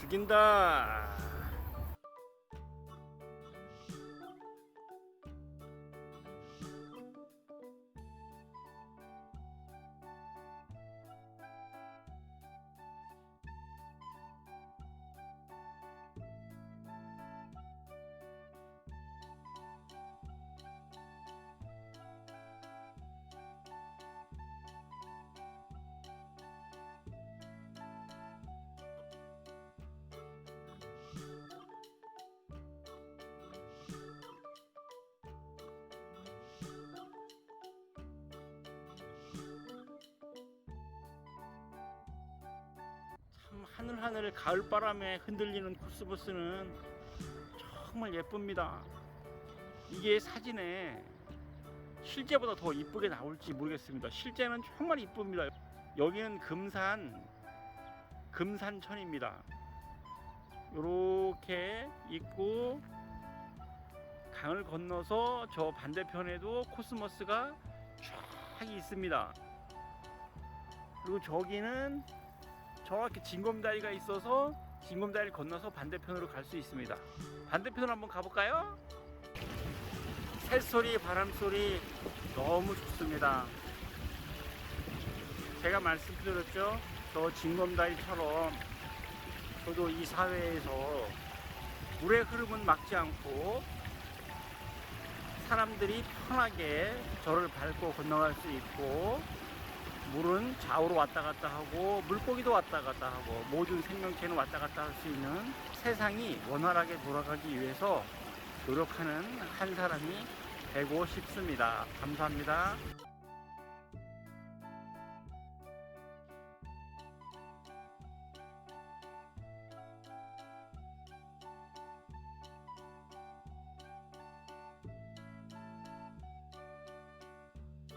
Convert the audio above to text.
죽인다. 하늘 하늘 가을 바람에 흔들리는 코스모스는 정말 예쁩니다. 이게 사진에 실제보다 더 이쁘게 나올지 모르겠습니다. 실제는 정말 이쁩니다. 여기는 금산 금산천입니다. 이렇게 있고 강을 건너서 저 반대편에도 코스모스가 쫙 있습니다. 그리고 저기는 정확히 징검다리가 있어서 징검다리를 건너서 반대편으로 갈 수 있습니다. 반대편으로 한번 가볼까요? 새소리, 바람소리 너무 좋습니다. 제가 말씀드렸죠? 저 징검다리처럼 저도 이 사회에서 물의 흐름은 막지 않고 사람들이 편하게 저를 밟고 건너갈 수 있고 물은 좌우로 왔다 갔다 하고 물고기도 왔다 갔다 하고 모든 생명체는 왔다 갔다 할 수 있는 세상이 원활하게 돌아가기 위해서 노력하는 한 사람이 되고 싶습니다. 감사합니다.